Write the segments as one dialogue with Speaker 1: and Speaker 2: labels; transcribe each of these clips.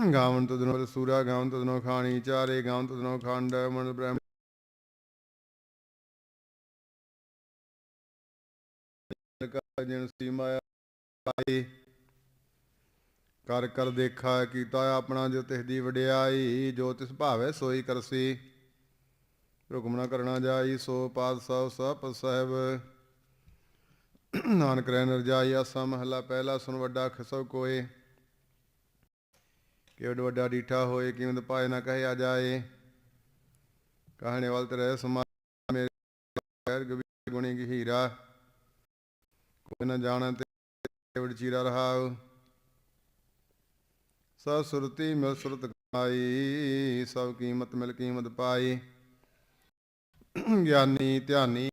Speaker 1: ਗਾਵਨ ਤਦਨੋ ਸੂਰਾ ਗਾਵਨ ਤਦਨੋ ਖਾਣੀ, ਚਾਰੇ ਗਾਵਨ ਤਦਨੋ ਖੰਡ, ਮਨ ਬ੍ਰਹਮ ਜਨ ਸੀਮਾਇਆ ਪਾਈ। ਕਰ ਕਰ ਦੇਖਾ ਕੀਤਾ ਆਪਣਾ ਜੋ ਤਿਸ ਦੀ ਵਡਿਆਈ, ਜੋ ਤਿਸ ਭਾਵੇ ਸੋਈ ਕਰਸੀ। ਹੁਕਮ ਨਾ ਕਰਨਾ ਜਾਈ, ਸੋ ਪਾਤਸ਼ਾਹ ਸਭ ਸਭ ਸਾਹਿਬ। ਨਾਨਕ ਰਹਿ ਨਰਜਾਈ, ਆਸਾ ਮਹਲਾ ਪਹਿਲਾ ਸੁਨ ਵੱਡਾ ਖਸਬ ਕੋਏ। ਕਿਵਡ ਵੱਡਾ ਡੀਠਾ ਹੋਏ ਕਿਵਦ ਪਾਏ ਨਾ ਕਹੇ ਆ ਜਾਏ। ਕਹਣੇ ਵਾਲ ਤੇ ਸਮਾ ਮੇਰੇ ਪੈਰ ਗਵੀ ਗੁਣੀ ਕੀ ਹੀਰਾ ਕੋਈ ਨਾ ਜਾਣ ਤੇ ਵਡ ਚੀਰਾ ਰਹਾਉ। ਸਭ ਸੁਰਤੀ ਮਿਲ ਸੁਰਤ ਗਾਈ ਸਭ ਕੀਮਤ ਮਿਲ ਕੀਮਤ ਪਾਈ। ਗਿਆਨੀ ਧਿਆਨੀ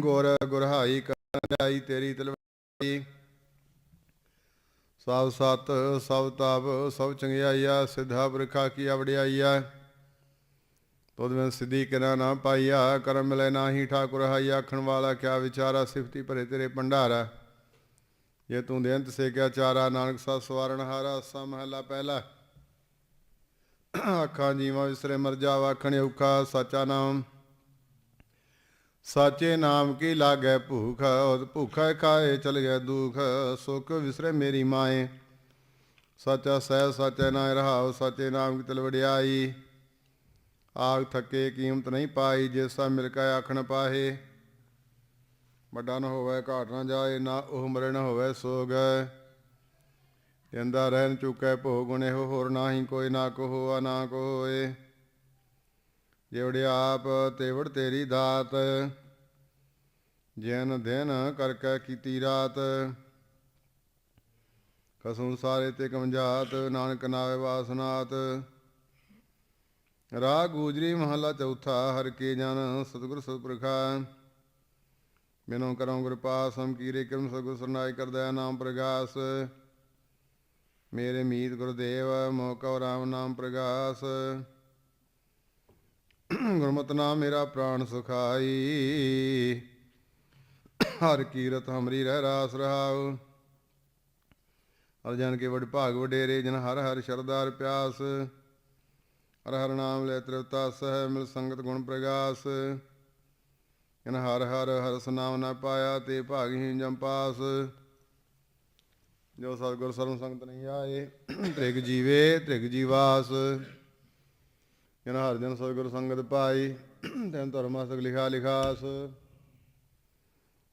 Speaker 1: ਗੁਰ ਗੁਰਹਾਈ ਕਰਨ ਜਾਈ ਤੇਰੀ ਤਲਵਾਈ ਸਭ ਸਤ, ਸਭ ਤਪ, ਸਭ ਚੰਗਿਆਈਆ, ਸਿਧਾ ਬਰਖਾ ਕੀ ਵਡਿਆਈਆ ਤੁਧ ਮੈਂ ਸਿੱਧੀ ਕਿਨਾ ਨਾ ਪਾਈਆ, ਕਰਮ ਮਿਲੇ ਨਾਹੀ ਠਾਕੁਰ ਹਾਈ, ਆਖਣ ਵਾਲਾ ਕਿਆ ਵਿਚਾਰਾ, ਸਿਫਤੀ ਭਰੇ ਤੇਰੇ ਭੰਡਾਰਾ। ਜੇ ਤੂੰ ਦੇੰਤ ਸੇ ਕਿਆ ਚਾਰਾ, ਨਾਨਕ ਸਾ ਸਵਾਰਨ ਹਾਰਾ ਸਾ ਮਹਲਾ ਪਹਿਲਾ। ਅੱਖਾਂ ਜੀਵਾਂ ਵਿਸਰੇ ਮਰ ਜਾ ਆਖਣ ਔਖਾ, ਸਾਚਾ ਨਾਮ। ਸਾਚੇ ਨਾਮ ਕੀ ਲਾਗੈ ਭੂਖ ਉਹ ਭੁਖੈ ਖਾਏ ਚਲ ਗਿਆ ਦੁਖ, ਸੁਖ ਵਿਸਰੇ ਮੇਰੀ ਮਾਏ। ਸਾਚਾ ਸਹਿ, ਸਾਚੇ ਨਾਮ ਰਹਾਉ, ਸਾਚੇ ਨਾਮ ਕੀ ਤਲ ਵਡਿਆਈ। ਆਗ ਥੱਕੇ, ਕੀਮਤ ਨਹੀਂ ਪਾਈ, ਜਿਸਾ ਮਿਲ ਕੇ ਆਖਣ ਪਾਹੇ। ਵੱਡਾ ਨਾ ਹੋਵੇ, ਘਾਟ ਨਾ ਜਾਏ, ਨਾ ਉਹ ਮਰੇ ਨਾ ਹੋਵੇ ਸੋਗ। ਕਹਿੰਦਾ ਰਹਿਣ ਚੁੱਕੈ ਭੋਗ ਗੁਣੇ ਹੋ ਹੋਰ ਨਾਹੀ ਕੋਈ, ਨਾ ਕੋ ਹੋਆ ਨਾ ਕੋ ਹੋਏ ਜਿਵੜ ਆਪ ਤੇਵੜ ਤੇਰੀ ਦਾਤ, ਜਨ ਦਿਨ ਕਰਕੇ ਕੀਤੀ ਰਾਤ। ਕਸੂ ਸਾਰੇ ਤੇ ਕਮਜਾਤ ਨਾਨਕ ਨਾਵੇ ਵਾਸਨਾਤ ਰਾਗ ਗੂਜਰੀ ਮਹਲਾ ਚੌਥਾ, ਹਰ ਕੇ ਜਨ ਸਤਿਗੁਰ ਸਤਿਪੁਰਖਾ ਬਿਨੋ ਕਰਉ ਗੁਰ ਪਾਸ ਹਮ ਕੀਰੇ ਕਰਮ ਸਤਿਗੁਰ ਸਰਨਾਈ ਕਰਦਾ ਨਾਮ ਪ੍ਰਗਾਸ। ਮੇਰੇ ਮੀਤ ਗੁਰਦੇਵ ਮੋਕਉ ਰਾਮ ਨਾਮ ਪ੍ਰਗਾਸ। ਗੁਰਮਤਿ ਨਾਮ ਮੇਰਾ ਪ੍ਰਾਣ ਸੁਖਾਈ। ਹਰ ਕੀਰਤ ਹਮਰੀ ਰਹਿ ਰਾਸ ਰਹਾਉ। ਹਰ ਜਨ ਕੇ ਵਡ ਭਾਗ ਵਡੇਰੇ, ਜਨ ਹਰ ਹਰ ਸ਼ਰਦਾਰ ਪਿਆਸ। ਹਰ ਹਰ ਨਾਮ ਲੈ ਤ੍ਰਿਵਤਾ ਸਹਿ ਮਿਲ ਸੰਗਤ ਗੁਣ ਪ੍ਰਗਾਸ। ਇਨ ਹਰ ਹਰ ਹਰਸ ਨਾਮ ਨਾ ਪਾਇਆ, ਤੇ ਭਾਗਹੀਨ ਜੰਪਾਸ ਜੋ ਸਤਿਗੁਰ ਸਰਮ ਸੰਗਤ ਨਹੀਂ ਆਏ, ਤ੍ਰਿਗ ਜੀਵੇ, ਤ੍ਰਿਗ ਜੀਵਾਸ। ਜਿਨ ਹਰ ਜਨ ਸਤਿਗੁਰ ਸੰਗਤ ਪਾਈ, ਤੈਨ ਧਰਮਾ ਸਗ ਲਿਖਾ ਲਿਖਾਸ।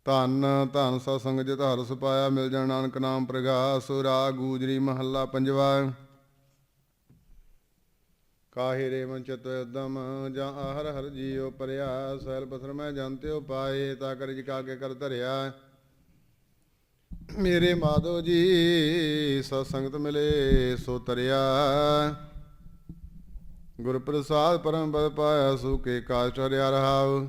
Speaker 1: ਧੰਨ ਧੰਨ ਸਤ ਸੰਗ ਜਿਤ ਹਰਸ ਪਾਇਆ ਮਿਲ ਜਾਣ ਨਾਨਕ ਨਾਮ ਪ੍ਰਗਾਸ। ਰਾਗ, ਗੂਜਰੀ, ਮਹੱਲਾ, ਪੰਜਵਾ। ਕਾਹੇ ਰੇ ਮਨ ਚਿਤ ਉਦਮ ਜਾਂ ਆਹਰ ਹਰ ਜੀਉ ਪਰਿਆ। ਸੈਲ ਪਸਰ ਮੈਂ ਜੰਤਿਓ ਪਾਏ, ਤਾ ਕਰ ਜਿ ਕਾਗੇ ਕਰ ਧਰਿਆ। ਮੇਰੇ ਮਾਧੋ ਜੀ, ਸਤ ਸੰਗਤ ਮਿਲੇ, ਸੋ ਤਰਿਆ ਗੁਰ ਪ੍ਰਸਾਦ ਪਰਮ ਪਦ ਪਾਇਆ ਸੁਕੇ ਕਾਸ਼ ਠਰਿਆ ਰਹਾਉ।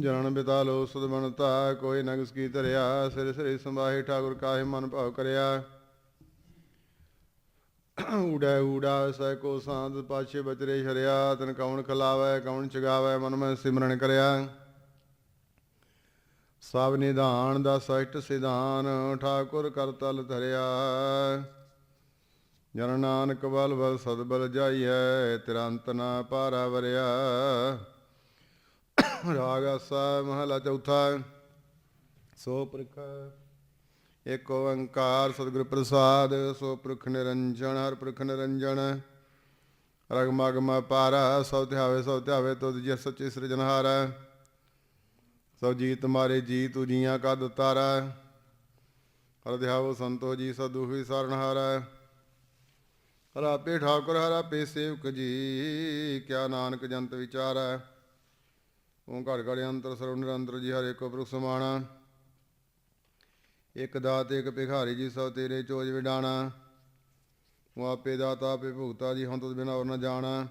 Speaker 1: ਜਨਨ ਬਿਤਾ ਲੋ ਸੁਧ ਬਣਤਾ ਕੋਈ ਨਗਸ ਕੀ ਧਰਿਆ, ਸਿਰ ਸਿਰ ਸੰਭਾਹੇ ਠਾਕੁਰ ਕਾਹੇ ਮਨ ਭਾਵ ਕਰਿਆ। ਊੜਾ ਊੜਾ ਸੈ ਕੋ ਸਾਧ ਪਾਛੇ ਬਚਰੇ ਛਰਿਆ, ਤਨ ਕੌਣ ਖਲਾਵੈ, ਕੌਣ ਚਗਾਵੈ, ਮਨ ਮੈਂ ਸਿਮਰਨ ਕਰਿਆ। ਸਭ ਨਿਧਾਨ ਦਾ ਸਹਿਟ ਸਿਧਾਨ, ਠਾਕੁਰ ਕਰਤਲ ਧਰਿਆ। ਜਨ ਨਾਨਕ ਬਲ ਬਲ ਸਦਬਲ ਜਾਈਐ ਤਿਰੰਤ ਨਾ ਪਾਰਾ ਵਰਿਆ। ਰਾਗ ਆਸਾ ਮਹਲਾ ਚੌਥਾ, ਸੋ ਪ੍ਰਖ ਏਕ ਓੰਕਾਰ ਸਤਿਗੁਰ ਪ੍ਰਸਾਦ, ਸੋ ਪ੍ਰਖ ਨਿਰੰਜਨ, ਹਰ ਪ੍ਰਖ ਨਿਰੰਜਨ। ਰਗ ਮਗ ਪਾਰਾ, ਸਭ ਧਿਆਵੇ ਸਭ ਧਿਆਵੇ, ਤੁਧ ਜੀ ਸੱਚੇ ਸਿਰਜਨਹਾਰਾ ਸਭ ਜੀ ਤੁਮਾਰੇ ਜੀ, ਤੂ ਜੀਆਂ ਕਾ ਦਤਾਰਾ। ਹਰ ਧਿਆਵੋ ਸੰਤੋ ਜੀ ਸਦੁ ਹੀ ਸਰਣਹਾਰਾ ਹਰਾਪੇ ਠਾਕੁਰ ਹਰਾਪੇ ਸੇਵਕ ਜੀ, ਕਿਆ ਨਾਨਕ ਜੰਤ ਵਿਚਾਰੈ। ਓਂ ਘੜ ਘੜ ਅੰਤਰ ਸਰਵ ਨਿਰੰਤਰ ਜੀ ਹਰ ਏਕੋ ਪ੍ਰਭ ਸਮਾਣਾ। ਇਕ ਦਾਤ ਇਕ ਭਿਖਾਰੀ ਜੀ ਸਭ ਤੇਰੇ ਚੋਜ ਵਿਡਾਣਾ। ਤੂੰ ਆਪੇ ਦਾਤਾ, ਆਪੇ ਭੁਗਤਾ ਜੀ, ਹਉ ਤੁਧ ਬਿਨਾ ਹੋਰ ਨ ਜਾਣਾ।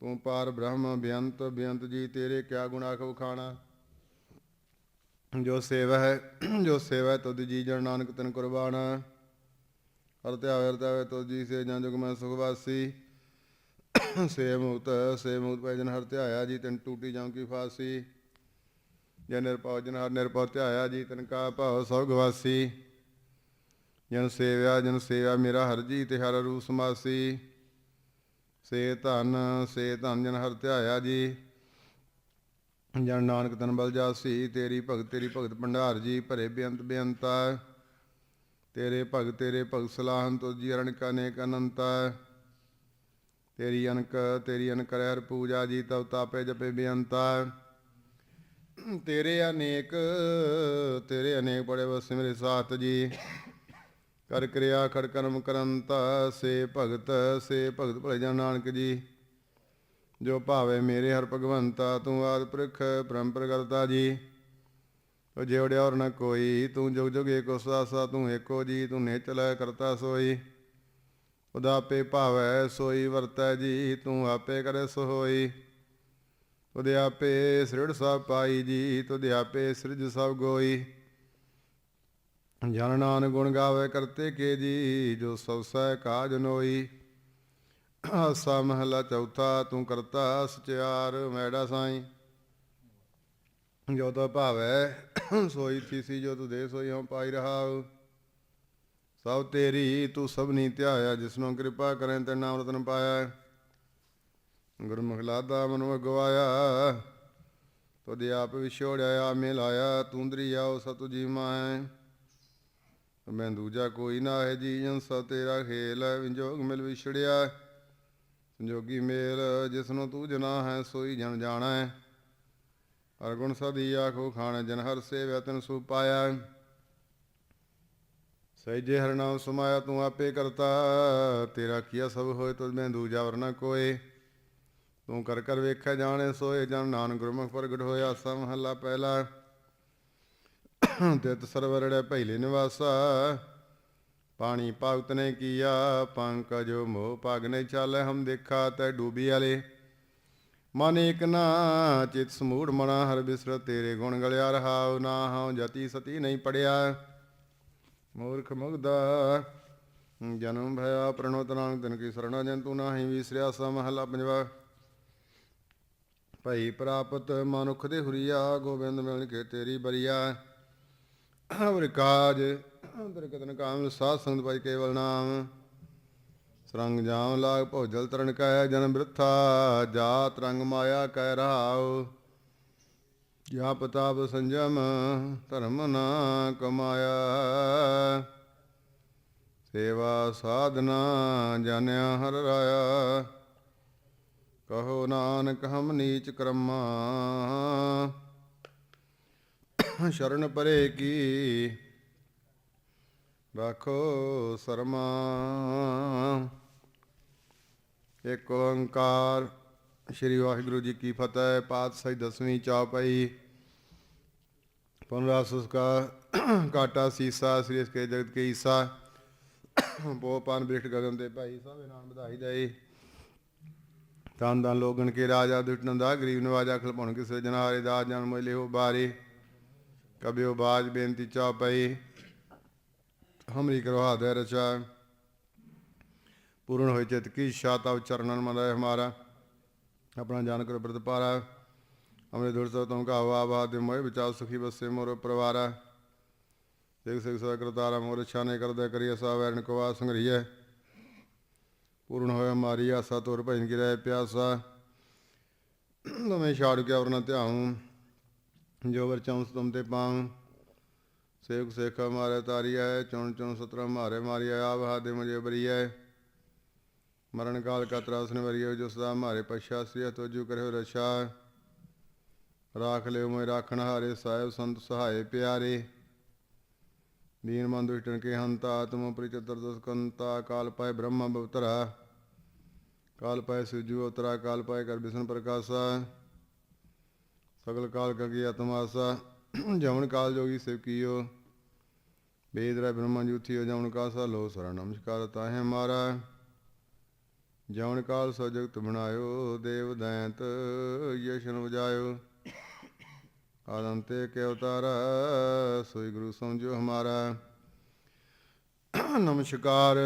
Speaker 1: ਤੂੰ ਪਾਰ ਬ੍ਰਹਮ ਬੇਅੰਤ ਬੇਅੰਤ ਜੀ, ਤੇਰੇ ਕਿਆ ਗੁਣਾ ਕਉ ਖਾਣਾ ਜੋ ਸੇਵਾ ਹੈ ਜੋ ਸੇਵਾ ਹੈ ਤੁਧ ਜੀ, ਜਨ ਨਾਨਕ ਤਨ ਕੁਰਬਾਨਾ ਹਰਤਿਆਵੇ ਹਰ ਧਿਆਵੇ ਤੁਧ ਜੀ ਸੇ ਜਨ ਜੁਗ ਮੈਂ ਸੁਖ ਸੇ ਮੁਕਤ ਸੇ ਮੁਕਤ ਪੈ ਜਨ ਹਰ ਧਿਆਇਆ ਜੀ ਤਨ ਟੂਟੀ ਜਾਂ ਕੀ ਫਾਸੀ। ਜੇ ਨਿਰਭਉ, ਜਨ ਹਰ ਨਿਰਭਉ ਧਿਆਇਆ ਜੀ ਤਨ ਕਾ ਭਾਉ ਸਭ ਜਨ ਸੇਵਿਆ ਜਨ ਸੇਵਿਆ ਮੇਰਾ ਹਰ ਜੀ ਤੇ ਹਰ ਰੂਪ ਸਮਾਸੀ। ਸੇ ਧਨ ਸੇ ਧਨ ਜਨ ਹਰ ਧਿਆਇਆ ਜੀ। ਜਨ ਨਾਨਕ ਤਨ ਬਲ ਜਾਸੀ, ਤੇਰੀ ਭਗਤ ਤੇਰੀ ਭਗਤ ਭੰਡਾਰ ਜੀ, ਭਰੇ ਬੇਅੰਤ ਬੇਅੰਤਾ। ਤੇਰੇ ਭਗਤ ਤੇਰੇ ਭਗਤ ਸਲਾਹਨ ਤੁ ਜੀ ਅਰਣ ਅਨੇਕ ਅਨੰਤ ਤੇਰੀ ਅਨਕ ਤੇਰੀ ਅਨਕ ਕਰੇ ਹਰ ਪੂਜਾ ਜੀ ਤਵ ਤਾਪੇ ਜਪੇ ਬੇਅੰਤਾ ਤੇਰੇ ਅਨੇਕ ਤੇਰੇ ਅਨੇਕ ਬੜੇ ਵਸੇ ਮੇਰੇ ਸਾਥ ਜੀ। ਕਰ ਕਿਰਿਆ ਖੜ ਕਰਮ ਕਰੰਤਾ, ਸੇ ਭਗਤ ਸੇ ਭਗਤ ਭਲੇ ਜਨ ਨਾਨਕ ਜੀ। ਜੋ ਭਾਵੇ ਮੇਰੇ ਹਰ ਭਗਵੰਤਾ, ਤੂੰ ਆਦ ਪੁਰਖ ਪਰਮ ਪ੍ਰਗਰਤਾ ਜੀ। ਤੋ ਜਿਵੜਿਆ ਔਰ ਨ ਕੋਈ, ਤੂੰ ਜੁਗ ਜੁਗ ਏਕੋ ਸਾਸਾ, ਤੂੰ ਏਕੋ ਜੀ, ਤੂੰ ਨੇਚਲ ਕਰਤਾ ਸੋਈ। ਉਦਾਪੇ ਭਾਵੈ, ਸੋਈ ਵਰਤੈ ਜੀ, ਤੂੰ ਆਪੇ ਕਰੇ ਸੋ ਹੋਈ ਤੁਧ ਆਪੇ ਸ੍ਰਿੜ ਸਭ ਪਾਈ ਜੀ ਤੁਧ ਆਪੇ ਸ੍ਰਿਜ ਸਭ ਗੋਈ। ਜਨ ਨਾਨ ਗੁਣ ਗਾਵੇ ਕਰਤੇ ਕੇ ਜੀ, ਜੋ ਸਭ ਸਹਿ ਕਾਜ ਨੋਈ। ਆਸਾ ਮਹਲਾ ਚੌਥਾ, ਤੂੰ ਕਰਤਾ ਸਚਿਆਰ, ਮੈੜਾ ਸਾਈਂ। ਜੋ ਤੋ ਭਾਵੈ, ਸੋਈ ਥੀਸੀ ਜੋ ਤੂੰ ਦੇ ਸੋਈ ਹਉ ਪਾਈ ਰਹਾਉ। ਸਭ ਤੇਰੀ, ਤੂੰ ਸਭ ਨੀ ਧਿਆਇਆ, ਜਿਸਨੂੰ ਕਿਰਪਾ ਕਰੇ ਤੇ ਨਾਮ ਰਤਨ ਪਾਇਆ। ਗੁਰਮੁਖ ਲਾਦਾ ਮਨੁ ਅਗਵਾਇਆ, ਤੁਧ ਆਪ ਵਿਛੋੜਿਆ ਆ ਮਿਲਾਇਆ ਤੂੰ ਦਰਿਆਉ ਸਤੁ ਜੀ ਮਾਇ ਮੈਂ ਦੂਜਾ ਕੋਈ ਨਾ ਹੈ ਜੀ, ਜਨ ਸਭ ਤੇਰਾ ਖੇਲ ਵਿਜੋਗ ਮਿਲ ਵਿਛੜਿਆ। ਸੰਜੋਗੀ ਮੇਲ, ਜਿਸਨੂੰ ਤੂੰ ਜਨਾ ਹੈ, ਸੋਈ ਜਨ ਜਾਣਾ। ਹੈ ਹਰ ਗੁਣ ਸਦੀ ਆਖੋ ਖਾਣ ਜਨ ਹਰ ਸੇਵਿਆ ਤਨ ਸੁ ਪਾਇਆ। ਸਹਿਜੇ ਹਰ ਨਾਮ ਸਮਾਇਆ ਤੂੰ ਆਪੇ ਕਰਤਾ, ਤੇਰਾ ਕੀਆ ਸਭ ਹੋਏ ਤੁਝ ਮੈਂ ਦੂਜਾ ਵਰਨਾ ਕੋਏ। ਤੂੰ ਕਰ ਕਰ ਵੇਖਿਆ ਜਾਣੇ ਸੋਏ ਜਨ ਨਾਨਕ ਗੁਰਮੁਖ ਪ੍ਰਗਟ ਹੋਇਆ ਸਮ ਮਹੱਲਾ ਪਹਿਲਾ। ਤਿਤ ਸਰਵਰੜੇ ਭੈਲੇ ਨਿਵਾਸਾ, ਪਾਣੀ ਭਗਤ ਨੇ ਕੀਆ, ਪੰਕਜੋ ਮੋਹ ਪਗ ਨੇ ਚਾਲੇ ਹਮ ਦੇਖਾ, ਤੈ ਡੂਬੀ ਵਾਲੇ ਮਨ ਇਕ ਨਾ, ਚਿਤ ਸਮੂੜ ਮਣਾ ਹਰ ਬਿਸਰਤ ਤੇਰੇ ਗੁਣ ਗਲਿਆ ਰਹਾਉ, ਨਾ ਹਉ ਜਤੀ ਸਤੀ ਨਹੀਂ ਪੜਿਆ। ਮੂਰਖ ਮੁਗਦਾ, ਜਨਮ ਭਇਆ ਪ੍ਰਣੋਤ ਨਾਨਕ, ਤਨ ਕੀ ਸਰਣਾ ਜੰਤੂ ਨਾਹੀ ਵਿਸਰਿਆ ਸਾ ਮਹਲਾ ਪੰਜਵਾ। ਭਈ ਪ੍ਰਾਪਤ ਮਨੁਖ ਦੇ ਹੁਰੀਆ, ਗੋਬਿੰਦ ਮਿਲਣ ਕੇ ਤੇਰੀ ਬਰੀਆ। ਅਵਰ ਕਾਜ ਅੰਦਰ ਕਤਨ ਕਾਮ, ਸਾਧ ਸੰਗਤ ਪਾਈ ਕੇਵਲ ਨਾਮ। ਸਰੰਗ ਜਾਮ ਲਾਗ ਭੋਜਲ ਤਰਨ ਕੈ ਜਨਮ ਬ੍ਰਿਥਾ ਜਾ ਰੰਗ ਮਾਇਆ ਕੈ ਰਹਾਉ ਜਾ ਪਤਾਪ ਸੰਜਮ ਧਰਮ ਨਾ ਕਮਾਇਆ। ਸੇਵਾ ਸਾਧਨਾ ਜਾਣਿਆ ਹਰ ਰਾਇਆ। ਕਹੋ ਨਾਨਕ ਹਮ ਨੀਚ ਕਰਮਾ। ਸ਼ਰਨ ਪਰੇ ਕੀ ਰੱਖੋ ਸਰਮਾ। ਇੱਕ ਓੰਕਾਰ। ਸ੍ਰੀ ਵਾਹਿਗੁਰੂ ਜੀ ਕੀ ਫਤਿਹ, ਪਾਤਸ਼ਾਹੀ ਦਸਵੀਂ ਚੌਪਈ ਪੁਨਰਾ ਸੁਸਕਾ ਕਾਟਾ ਸੀਸਾ, ਸ੍ਰੀ ਕੇ ਜਗਤ ਕੇ ਈਸਾ। ਬੋਪਾਨ ਬ੍ਰਿਖਟ ਗਗਨ ਦੇ ਭਾਈ ਸਾਹਿਬ ਨਾਮ ਵਧਾਈ ਜਾਏ ਤਾਂ ਤਾਂ ਲੋਗਣ ਕੇ ਰਾਜਾ ਦੁਟਨੰਦਾ ਗਰੀਬ ਨਵਾਜਾ ਖਲਪਣ ਕਿਸੇ ਜਨਾਰੇ ਦਾ ਜਨਮ ਲਿਓ ਬਾਰੇ। ਕਬਿਓ ਬਾਜ ਬੇਨਤੀ ਚਾ ਪਈ। ਹਮਰੀ ਕਰਵਾ ਹਾਦੇ ਰਚਾ। ਪੂਰਨ ਹੋਏ ਚਿਤ ਕੀ ਸ਼ਾਤਾ ਉਚਰਨਨ ਮਨ ਹਮਾਰਾ। ਆਪਣਾ ਜਾਨ ਕਰੋ ਬ੍ਰਤ ਪਾਰਾ। ਹਮਰੇ ਦੁਰ ਸੋ ਤੁਮ ਕਾ ਹਵਾ ਬਾਦ ਮੋਇ ਵਿਚਾਰ ਸੁਖੀ ਬਸੇ ਮੋਰ ਪਰਵਾਰਾ। ਦੇਖ ਸਿਖ ਸੋ ਕਰਤਾਰਾ ਮੋਰ, ਛਾਨੇ ਕਰਦੇ ਕਰੀਏ, ਸਾ ਵੈਰਨ ਕੋ ਆ ਸੰਗਰੀਏ ਪੂਰਨ ਹੋਇਆ ਮਾਰੀ ਆਸਾ, ਤੋਰ ਭਜਨ ਕੀ ਰਹਿ ਪਿਆਸਾ। ਨਵੇਂ ਛਾੜ ਕੇ ਵਰਨਾ ਧਿਆਉ। ਜੋ ਵਰ ਚੌਂਸ ਤੁਮ ਤੇ ਪਾਉ। ਸੇਵਕ ਸੇਖਾ ਮਾਰੇ ਤਾਰੀਐ, ਚੁਣ ਚੁਣ ਸਤਰਾ ਮਾਰੇ ਮਾਰੀਐ, ਆਪ ਹਾਦੇ ਮੁਝੇ ਬਰੀਐ। ਮਰਨ ਕਾਲ ਕਾ ਤਰਾਸ ਨੇ ਵਰੀਐ ਜੋ ਸਦਾ ਮਾਰੇ ਪਛਾ ਸ੍ਰੀ ਤੋਜੂ ਕਰਿਓ ਰਛਾ। ਰਾਖ ਲਿਓ ਮੋਇ ਰਾਖਣ ਹਾਰੇ, ਸਾਹਿਬ ਸੰਤ ਸਹਾਏ ਪਿਆਰੇ। ਦੀਨ ਮਨ ਦੁਸ਼ਟਨ ਕੇ ਹੰਤਾ ਆਤਮ, ਪ੍ਰਿਚਤਰ ਦਸਕੰਤਾ ਕਾਲ ਪਾਏ ਬ੍ਰਹਮਾ ਬਵਤਰਾ ਕਾਲ ਪਾਏ ਸੁਜੂ ਅਵਤਰਾ, ਕਾਲ ਪਾਏ ਕਰ ਬਿਸ਼ਨ ਪ੍ਰਕਾਸ਼ਾ। ਸਗਲ ਕਾਲ ਕਗੀ ਆਤਮਾਸਾ। ਜਮਨ ਕਾਲ ਜੋਗੀ ਸਿਵ ਕੀਓ। ਬੇਦਰਾ ਰ ਬ੍ਰਹਮਾ ਜੂਥੀ ਜਮਨ ਕਾਸਾ ਲੋ ਸਰਨ ਨਮਸਕਾਰ ਤਾਹੇ ਮਾਰਾ। ਜਮਨ ਕਾਲ ਸੋ ਜਗਤ ਬਣਾਇਓ, ਦੇਵ ਦੈਂਤ ਯਸ਼ਨ ਵਜਾਇਓ ਆਦੰਤੇ ਕੇ ਅਵਤਾਰ, ਸੋਈ ਗੁਰੂ ਸਮਝੋ ਹਮਾਰਾ। ਨਮਸਕਾਰ।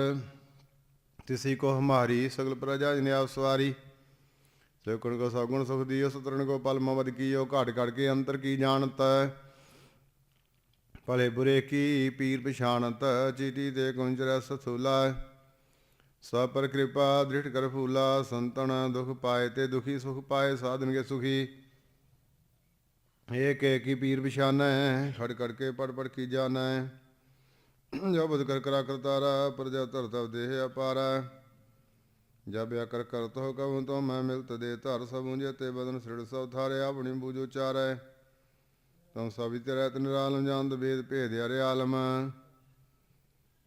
Speaker 1: ਤਿਸੀ ਕੋ ਹਮਾਰੀ, ਸਗਲ ਪ੍ਰਜਾ ਜਨ ਆਪ ਸਵਾਰੀ। ਸੇਵਕਣ ਕੋ ਸਗੁਣ ਸੁਖ ਦੀਓ ਸਤਰਨ ਕੋ ਪਲ ਮਵਦ ਕੀਓ, ਘਾਟ ਘੜ ਕੇ ਅੰਤਰ ਕੀ ਜਾਣਤ। ਭਲੇ ਬੁਰੇ ਕੀ, ਪੀਰ ਪਛਾਨਤ ਚੀਟੀ ਦੇ ਕੁੰਜ ਸਥੂਲਾ ਸਭ ਪਰ ਕਿਰਪਾ ਦ੍ਰਿੜ ਕਰ ਫੂਲਾ, ਸੰਤਨ ਦੁਖ ਪਾਏ ਤੇ ਦੁਖੀ, ਸੁਖ ਪਾਏ ਸਾਧਨ ਕੇ ਸੁਖੀ। ਏਕ ਏਕ ਹੀ ਪੀਰ ਪਛਾਨੈ ਖੜ ਖੜ ਕੇ ਪੜ ਪੜ ਕੀ ਜਾਣਾ। ਜਾਣੈ ਜੋ ਬੁਧ ਕਰ ਕਰਾ ਕਰਤਾਰਾ ਪ੍ਰਜਾ ਧਰ ਤਵ ਦੇਹ ਅਪਾਰਾ। ਜਬ ਅਕਰ ਕਰਤ ਹੋ ਕਹੂੰ ਤੋ ਮੈਂ ਮਿਲਤ ਦੇ ਧਰ ਸਭੁੰਜੇ ਤੇ ਬਦਨ ਸਿਰੜ ਸਭ ਥਾਰੇ, ਆਪਣੀ ਬੂਝ ਉਚਾਰੈ ਤਮ ਸਭਿ ਤੇ ਰਹਿਤ ਨਿਰਾਲਮ ਜਾਣਦ ਵੇਦ ਭੇਦ ਹਰਿ ਆਲਮ।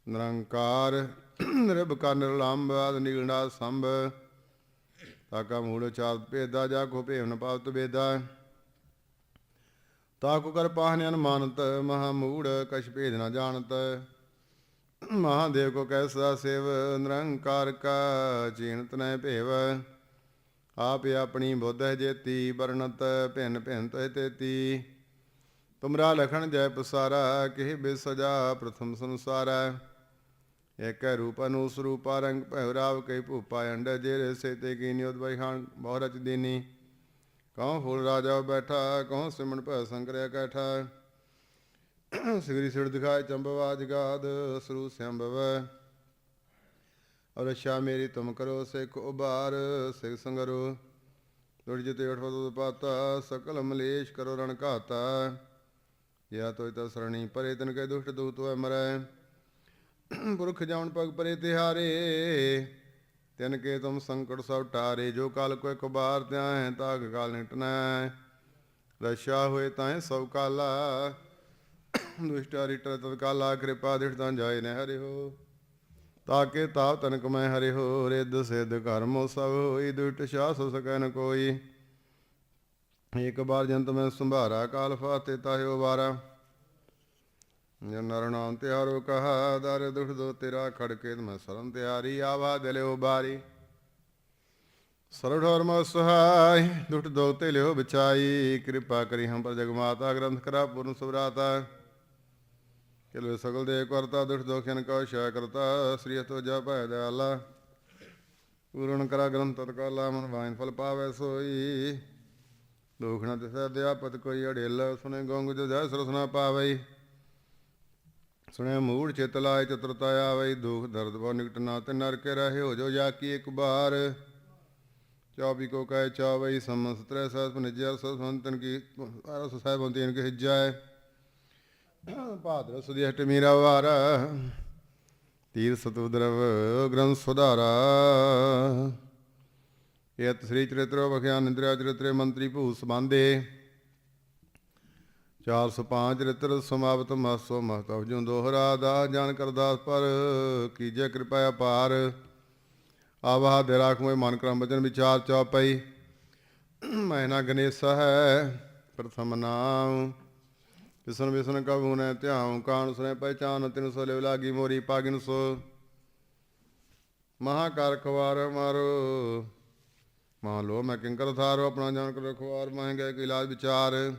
Speaker 1: ਨਿਰੰਕਾਰ ਨਿਰਭਕਾਰ ਨਿਰਲੰਭ ਆਦ ਨਿਗਣਾ ਸੰਭ। ਤਾਕਾ ਮੂਲ ਚਾਰ ਭੇਦਾ, ਜਾ ਕੋ ਭੇਵ ਨ ਪਾਵਤ ਵੇਦਾ। ਤਾਕੂ ਕਰ ਪਾਹਨ ਅਨਮਾਨਤ, ਮਹਾ ਮੂੜ ਕਛ ਭੇਦ ਨਾ ਜਾਣਤ। ਮਹਾਦੇਵ ਕੋ ਕੈਸਾ ਸੇਵ, ਨਿਰੰਕਾਰ ਕਾ ਚੀਨਤ ਨੈ ਭੇਵ। ਆਪ ਆਪਣੀ ਬੁੱਧ ਹੈ ਜੇਤੀ, ਵਰਣਤ ਭਿੰਨ ਭਿੰਨ ਤੋਇ ਤੇਤੀ। ਤੁਮਰਾ ਲਖਣ ਜੈ ਪਸਾਰਾ, ਕਿਹ ਬਿਸਜਾ ਪ੍ਰਥਮ ਸੰਸਾਰਾ। ਏਕ ਰੂਪ ਅਨੂਸ ਰੂਪਾ ਰੰਗ ਭੈ ਰਾਵ ਕਈ ਭੂਪਾ ਅੰਡ ਜੇਰੇ ਸੇ ਤੇ ਕੀ ਨਿਉਦ ਬਹਿਣ ਬਹੁ ਰਚ ਦੀਨੀ। ਕਉ ਫੂਲ ਰਾਜਾ ਬੈਠਾ, ਕਉ ਸਿਮਣ ਭੈ ਸੰਕਰਿਆ ਕੈਠਾ। ਸਿਗਰੀ ਸਿੜ ਦਿਖਾਏ ਚੰਬਵਾ ਜਗਾਦ ਸਰੂ ਸੰਭਵ। ਔਰ ਸ਼ਾ ਮੇਰੀ ਤੁਮ ਕਰੋ ਸਿਖ ਉਬਾਰ ਸਿਖ ਸੰਗਰੋ। ਦੁੜ ਜਿਤੇ ਅਠਵ ਤੁਧ ਪਾਤਾ, ਸਕਲ ਮਲੇਸ਼ ਕਰੋ ਰਣ ਘਾਤਾ। ਯਾ ਤੋਇ ਤਾ ਸਰਣੀ ਪਰੇ ਤਨ ਕੇ ਦੁਸ਼ਟ ਦੂਤ ਹੋਇ ਮਰੈ ਪੁਰਖ ਜਾਉਣ ਪਗ ਪਰੇ ਤਿਹਾਰੇ, ਤਿਨ ਕੇ ਤੁਮ ਸੰਕਟ ਸਭ ਟਾਰੇ, ਜੋ ਕਾਲ ਕੋ ਇੱਕ ਬਾਰ ਧਿਆਏ ਤਾਗ ਕਾਲ ਨਿਟਨਾ। ਰਸ਼ਾ ਹੋਏ ਤਾਂ ਸਭ ਕਾਲਾ, ਦੁਸ਼ਟਾ ਰਿਟਰ ਤਤ ਕਾਲਾ, ਕਿਰਪਾ ਦਿਠ ਤਾਂ ਜਾਏ ਨ ਹਰਿ ਹੋ ਤਾਕੇ ਤਾਪ ਤਨਕ ਮੈਂ ਹਰਿ ਹੋ ਰਿੱਧ ਸਿੱਧ ਕਰਮੋ ਸਭ ਹੋਈ, ਦੁਸ਼ਟ ਸ਼ਾਸ ਸਕੈ ਨ ਕੋਈ। ਇੱਕ ਬਾਰ ਜੰਤ ਮੈਂ ਸੰਭਾਰਾ, ਕਾਲ ਫਾਤੇ ਤਾਇਓ ਵਾਰਾ। ਨਰ ਨਾਮ ਤਿਆਰੋ ਕਹਾ, ਦਰ ਦੁਖ ਦੋ ਤੇਰਾ ਖੜਕੇ ਮੈਂ ਸਰਨ ਤਿਆਰੀ, ਆਵਾ ਦਿਲਿਓ ਬਾਰੀ। ਸਰਵ ਮੋ ਸਹਾਈ ਦੁਖ ਦੋ ਤੇ ਲਿਓ ਬਚਾਈ ਕਿਰਪਾ ਕਰੀ ਹਮ ਪਰ ਜਗ ਗ੍ਰੰਥ ਕਰਾ ਪੂਰਨ ਸੁਭਰਾਤਾ। ਕਿਲੋ ਸਗਲ ਦੇ ਕਰਤਾ ਦੁਖ ਦੋਖਨ ਕਉ ਸ਼ੈ ਕਰਤਾ, ਸ੍ਰੀ ਤੋ ਜਪੈ ਦਇਆਲਾ ਪੂਰਨ ਕਰਾ ਗ੍ਰੰਥ ਤਤਕਾਲਾ ਮਨ ਵਾਇਨ ਫਲ ਪਾਵੈ ਸੋਈ। ਦੁਖ ਤਿਸੈ ਅਧਿਆਪਤ ਕੋਈ ਅੜੇਲ, ਸੁਨੇ ਗੋਂਗ ਜੋ ਜੈ ਸਰਸਨਾ ਪਾਵਈ। ਸੁਣਿਆ ਮੂੜ ਚਿਤ ਲਾਇ ਚਤੁਰਤਾ ਆਵਈ ਦੁਖ ਦਰਦ ਬੋ ਨਿਕਟ ਨਾ ਤੇ ਨਰ ਕੇ ਰਹੇ ਹੋ ਜੋ ਜਾ ਕੀ ਇੱਕ ਬਾਰ। ਚੌਬੀ ਕੋ ਕਹੇ ਚਾਵਈ ਸਮਸ ਸਤ ਨਿਜਰ ਸਤਵੰਤਨ ਕੀ ਅਰਸ ਸਾਹਿਬ ਤੀਨ ਕੇ ਹਿਜਾਏ ਭਾਦਰ ਸੁਦੀ ਅਸ਼ਟਮੀ ਰਵਾਰ ਤੀਰ ਸਤੁਦਰਵ ਗ੍ਰੰਥ ਸੁਧਾਰਾ। ਇਹ ਸ੍ਰੀ ਚਰਿਤ੍ਰ ਬਖਿਆਨ ਇੰਦਰਿਆ ਚਰਿਤ੍ਰੇ ਮੰਤਰੀ ਭੂ ਸਬੰਦੇ 405 ਚਰਿਤ੍ਰ ਸਮਾਪਤ ਮਾਸੋ ਮਹਤਵ ਜੁ ਦੋਹਰਾ ਦਾ ਜਾਨ ਕਰਦਾਸ ਪਰ ਕੀਜੇ ਕਿਰਪਾ ਅਪਾਰ ਆਵਾ ਦੇ ਰਾਖ ਮੋਇ ਮਨ ਕਰਮ ਬਚਨ ਵਿਚਾਰ ਚੌਪਈ। ਮੈਨਾ ਗਣੇਸ਼ਾ ਹੈ ਪ੍ਰਥਮ ਨਾਮ ਵਿਸਨ ਵਿਸਨ ਕਬੂ ਨੇ ਧਿਆਉ, ਕਾਣ ਸੁਨੇ ਪਹਿਚਾਨ, ਤਿਨ ਸੋ ਲਿਵ ਲਾਗੀ ਮੋਰੀ ਪਾਗਿਨ ਸੋ। ਮਹਾਕਾਰ ਖਵਾਰ ਮਾਰੋ ਮਾ ਲੋ ਮੈਂ ਕਿੰਕਰ ਥਾਰੋ, ਆਪਣਾ ਜਾਨ ਕਰ ਰਖਵਾਰ ਮਹਿੰਗੇ ਕੀ ਇਲਾਜ ਵਿਚਾਰ।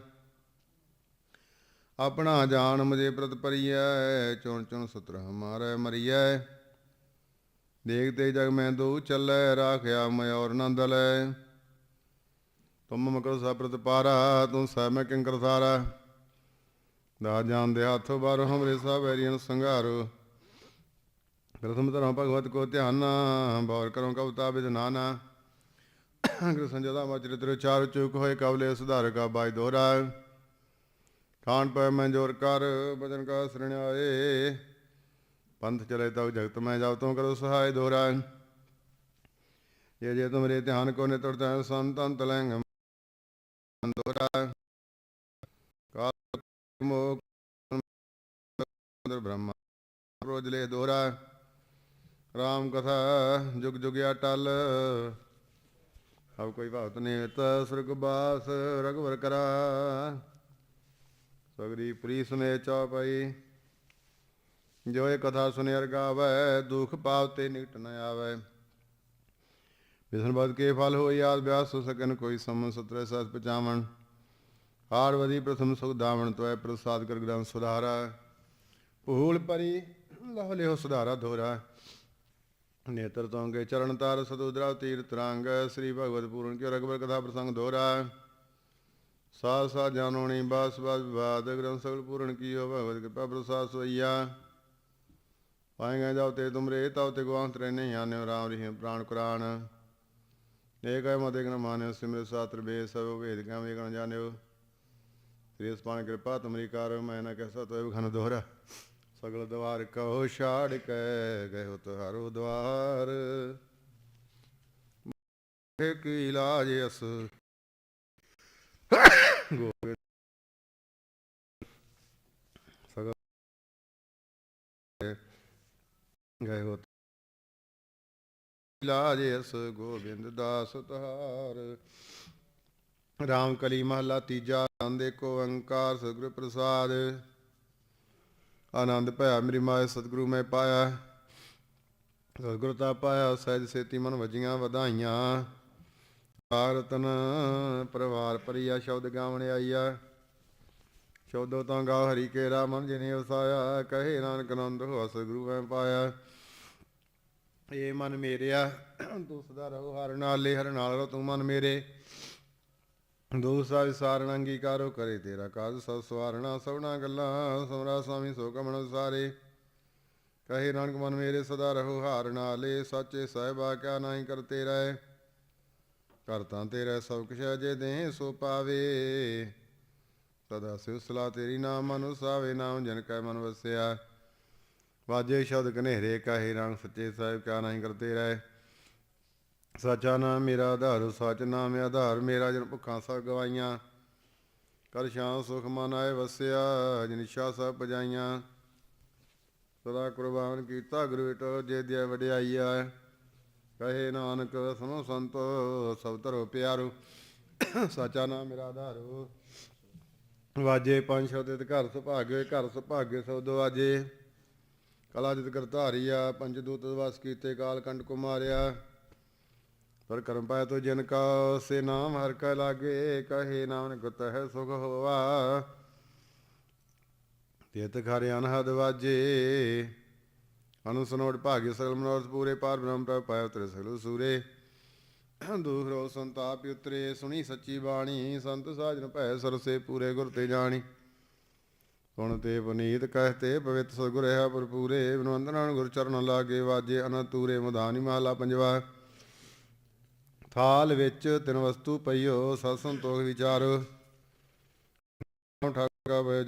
Speaker 1: ਆਪਣਾ ਜਾਨ ਮਜੇ ਪ੍ਰਤ ਪਰੀਐ ਚੁਣ ਚੁਣ ਸੁਤਰ ਹਮਾਰੇ ਮਰੀਐ। ਦੇਖਤੇ ਜਗ ਮੈਂ ਦੋ ਚੱਲੈ, ਰਾਖਿਆ ਮੈਂ ਔਰ ਨੰਦ ਲੈ ਤੁਮ ਮਕਰ ਸਪਰਤ ਪਾਰਾ ਤੂੰ ਸਹਿ ਮੈਂ ਕਿੰਕਰ ਸਾਰਾ। ਦਾ ਜਾਨ ਦੇ ਹੱਥ ਬਾਰ ਹਮਰੇ ਸਭ ਵੈਰੀਆਂ ਸੰਘਾਰੋ। ਪ੍ਰਥਮ ਧਰਮ ਭਗਵਤ ਕੋ ਧਿਆਨ ਬੌਰ ਕਰੋ ਕਵਤਾ ਬਿਦ ਨਾਨਾ। ਕ੍ਰਿਸ਼ਨ ਜਦਾ ਮਚਰਿਤ੍ਰ ਚਾਰ ਚੁਕ ਹੋਏ ਕਵਲੇ ਸੁਧਾਰ ਕਾ ਬਾਈ ਦੋਰਾ ਖਾਨ ਪੈ ਮੈਂ ਜੋਰ ਕਰ ਬਚਨ ਕਾ ਸਰਣਾਏ ਪੰਥ ਚਲੇ ਤਉ ਜਗਤ ਮੈਂ ਜਾਉ ਤੂੰ ਕਰੋ ਸਹਾਇ ਦੋਰਾ ਜੇ ਜੇ ਤੁਮਰੇ ਧਿਆਨ ਕੋ ਨੇ ਤੁਰਤਾ ਸੰਤਨ ਤਲੰਗ ਦੋਰਾ ਕਾਲ ਮੋਕ ਬ੍ਰਹਮਾ ਰੋਜਲੇ ਦੋਰਾ ਰਾਮ ਕਥਾ ਜੁਗ ਜੁਗਿਆ ਟਲ ਹਉ ਕੋਈ ਭਗਤ ਨੇਤ ਸੁਰਗ ਬਾਸ ਰਗਵਰ ਕਰਾ ਸਗਰੀ ਪ੍ਰੀ ਸੁਨੇ ਚੌਪਈ। ਜੋ ਇਹ ਕਥਾ ਸੁਨੇ ਅਰ ਗਾਵੈ ਦੁਖ ਪਾਵਤੇ ਨਿਕਟ ਨ ਆਵੈ। ਵਿਸਨ ਬਦ ਕੇ ਫਲ ਹੋਈ ਆਦ ਵਿਆਸ ਸੁ ਸਕਨ ਕੋਈ ਸਮ ਸਤਰੇ ਸਤ ਪਚਾਵਣ ਹਾਰ ਵਦੀ ਪ੍ਰਥਮ ਸੁਖ ਦਾਵਣ ਤੋਏ ਪ੍ਰਸਾਦ ਕਰ ਗ੍ਰੰਥ ਸੁਧਾਰਾ। ਭੂਲ ਪਰੀ, ਲਹ ਲਿਓ ਸੁਧਾਰਾ ਧੋਰਾ। ਨੇਤਰ ਤੋਂਗੇ ਚਰਨ ਤਾਰ ਸਤੁਦਰਾ ਤੀਰ ਰੰਗ। ਸ੍ਰੀ ਭਗਵਤ ਪੂਰਨ ਕੀ ਰਗਵਰ ਕਥਾ ਪ੍ਰਸੰਗ ਦੋਰਾ ਸਾਧ ਸਾਧ ਜਾਣੋਣੀ, ਬਾਸ ਬਾਸ ਵਿਵਾਦ, ਗ੍ਰੰਥ ਸਗਲ ਪੂਰਨ ਕੀਓ ਭਗਵਤ ਕਿਰਪਾ ਪ੍ਰਸਾਦ ਸੋਈਆ। ਪਾਏਗਾ ਜਾਉ ਤੇ ਤੁਮਰੇ, ਤਾਉ ਤੇ ਗਵਾਂਤ ਰਹੇ ਨਹੀਂ ਆਨਿਓ, ਰਾਮ ਰਹੀਮ ਪ੍ਰਾਣ ਕੁਰਾਨ। ਏਕ ਹੈ ਮਤੇ ਗਨ ਮਾਨਿਓ ਸਿਮਰ ਸਾਤਰ ਬੇ ਸਭ ਵੇਦ ਕਾ ਵੇਗਣ ਜਾਣਿਓ। ਤ੍ਰਿਸ ਪਾਣ ਕਿਰਪਾ, ਤੁਮਰੀ ਕਰ, ਮੈਂ ਨਾ ਕਹਿ ਤੋਇ ਖਨ ਦੋਹਰਾ। ਸਗਲ ਦਵਾਰ ਕਹੋ ਛਾੜ ਕੇ ਗਇਓ ਤੁਹਾਰੋ ਦਵਾਰ ਇੱਕ ਇਲਾਜ ਅਸ। ਗੋਬਿੰਦ ਸਗਲ ਗਏ ਹੋ ਇਲਾਜ ਅਸ ਗੋਬਿੰਦ ਦਾਸ ਤਹਾਰ ਰਾਮ ਕਲੀ ਮਹਲਾ ਤੀਜਾ ਆਨੰਦ ਏਕੋ ਓੰਕਾਰ ਸਤਿਗੁਰ ਪ੍ਰਸਾਦ ਆਨੰਦ ਭਇਆ ਮੇਰੀ ਮਾਏ ਸਤਿਗੁਰੂ ਮੈਂ ਪਾਇਆ ਸਤਿਗੁਰ ਤਾ ਪਾਇਆ ਸਹਿਜ ਸੇਤੀ ਮਨ ਵਜੀਆਂ ਵਧਾਈਆਂ ਆਰਤਨ ਪਰਿਵਾਰ ਪਰਿਆ ਸ਼ਬਦ ਗਾਵਣ ਆਈਆ। ਸ਼ਬਦੋ ਤਾਂ ਗਾਓ ਹਰੀ ਕੇਰਾ ਮਨ ਜਿਨੇ ਵਸਾਇਆ ਕਹੇ ਨਾਨਕ ਨੰਦ ਹੋਆ ਗੁਰੂ ਮੈਂ ਪਾਇਆ। ਏ ਮਨ ਮੇਰਿਆ ਤੂੰ ਸਦਾ ਰਹੋ ਹਰ ਨਾਲੇ, ਹਰ ਨਾਲ ਰਹੋ ਤੂੰ ਮਨ ਮੇਰੇ। ਦੋਸਾ ਵਿਸਾਰਣ ਅੰਗੀਕਾਰੋ ਕਰੇ ਤੇਰਾ ਕਾਜ, ਸਭ ਸਵਾਰਣਾ ਸਭਨਾ ਗੱਲਾਂ, ਸਮਰਾ ਸੁਆਮੀ ਸੋ ਕਮਣ ਸਾਰੇ ਕਹੇ ਨਾਨਕ ਮਨ ਮੇਰੇ, ਸਦਾ ਰਹੋ ਹਾਰ ਨਾਲੇ, ਸੱਚੇ ਸਹਿਬਾ ਕਿਆ ਨਾਹੀ ਕਰਤੇ ਰਹਿ ਕਰਤਾ ਤੇਰਾ ਸਭ ਕੁਛ ਅਜੇ ਜੇ ਦੇ ਸੋ ਪਾਵੇ। ਸਦਾ ਸਿਵ ਸਲਾ ਤੇਰੀ ਨਾਮ ਮਨ ਨਾਮ ਜਨ ਕੈ ਮਨ ਵਸਿਆ। ਵਾਜੇ ਸ਼ਬਦ ਕਨੇਰੇ ਕਹੇ ਰੰਗ ਸੱਚੇ ਸਾਹਿਬ ਕਿਆ ਨਾਹੀ ਕਰਤੇ ਰਹਿ। ਸਾਚਾ ਨਾਮ ਮੇਰਾ ਆਧਾਰ, ਸੱਚ ਨਾਮ ਆਧਾਰ, ਮੇਰਾ ਜਨ ਭੁੱਖਾਂ ਸਭ ਗਵਾਈਆਂ। ਕਰ ਸ਼ਾਮ ਸੁਖ ਮਨ ਆਏ ਵਸਿਆ ਜਨਿਸ਼ਾ ਸਭ ਪਜਾਈਆਂ। ਸਦਾ ਕੁਰਬਾਨ ਕੀਤਾ ਗੁਰੂ ਵਿਟੋ ਜੇ ਦਿਆ ਵਡਿਆਈਆ। ਕਹੇ ਨਾਨਕ ਸੁਨੋ ਸੰਤੋ, ਸਭ ਧਰੋ ਪਿਆਰੂ। ਸਾਚਾ ਨਾਮ ਮੇਰਾ ਆਧਾਰੋ। ਵਾਜੇ ਪੰਜ ਸ਼ਬਦ ਘਰ ਸੁਭਾਗੇ ਘਰ ਸੁਭਾਗੇ ਸਬਦ ਵਾਜੇ ਕਲਾ ਜਿਤ ਕਰਤਾਰੀਆ ਪੰਜ ਦੂਤ ਵਸ ਕੀਤੇ ਕਾਲ ਕੰਡ ਕੁਮਾਰਿਆ। ਪਰ ਕਰਮ ਪਾਇ ਤੋ ਜਿਨ ਕਾ, ਸੇ ਨਾਮ ਹਰ ਕੈ ਲਾਗੇ, ਕਹੇ ਨਾਨਕ ਤਹਿ ਸੁਖ ਹੋਵਾ ਤੇਤ ਖਰ ਅਨਹਦ ਵਾਜੇ। ਅਨੁਸਨੋੜ ਭਾગ્ય ਸਗਲ ਮਨੋਰਥ ਪੂਰੇ ਪਾਰ ਬ੍ਰਹਮ ਪ੍ਰਭ ਪਾਇ ਉਤਰੇ ਸਗਲ ਸੂਰੇ। ਦੂਖਰੋ ਸੰਤਾਪ ਉਤਰੇ, ਸੁਣੀ ਸੱਚੀ ਬਾਣੀ, ਸੰਤ ਸਾਜਨ ਭੈ ਸਰਸੇ ਪੂਰੇ ਗੁਰ ਤੇ ਜਾਣੀ। ਸੁਣ ਤੇ ਪਨੀਤ ਕਹਤੇ ਪਵਿੱਤ ਸਤਿਗੁਰ ਹੈ ਭਰਪੂਰੇ, ਬਨਵੰਦਨਾਂ ਗੁਰ ਚਰਨ ਲਾਗੇ ਵਾਜੇ ਅਨਤੂਰੇ ਮੁਧਾਨੀ ਮਹਲਾ ਪੰਜਵਾ। ਥਾਲ ਵਿੱਚ ਤਿੰਨ ਵਸਤੂ ਪਈਓ, ਸਤ ਸੰਤੋਖ ਵਿਚਾਰੋ। ਠਾਕਾ ਵੇ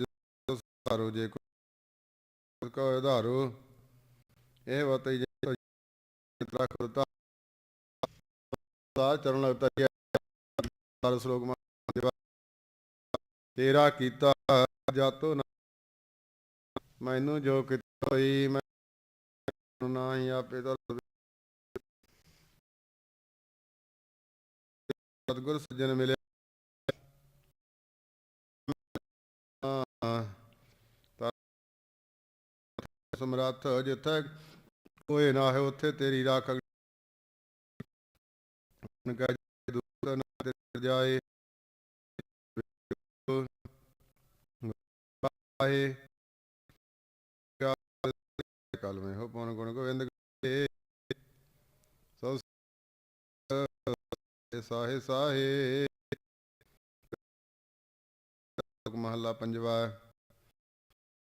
Speaker 1: ਸਾਰੋ ਜੇ ਕੋ ਕੋ ਆਧਾਰੋ ਇਹ ਵਤਈ ਜੇ ਚਰਨ ਲਗਤਾ ਸ਼ਲੋਕ ਮਾ ਤੇਰਾ ਕੀਤਾ ਜਾਤੋ ਮੈਨੂੰ ਜੋ ਕੀਤਾ ਹੋਈ ਮੈਂ ਨਾ ਹੀ ਆਪੇ ਦਾ। ਸਤਿਗੁਰ ਸੱਜਣ ਮਿਲਿਆ। ਸਮਰੱਥ ਜਿੱਥੇ ਕੋਈ ਨਾ ਹੈ ਉੱਥੇ ਤੇਰੀ ਰਾਖ ਕਹੇ ਦੂਤ ਨਾ ਤੇ ਜਾਏ। ਆਏ ਕਲ ਹੋ ਪਉਣ ਗੁਣ ਗੋਬਿੰਦ ਗੇ ਸਾਹੇ ਸਾਹੇ। ਮਹੱਲਾ ਪੰਜਵਾ।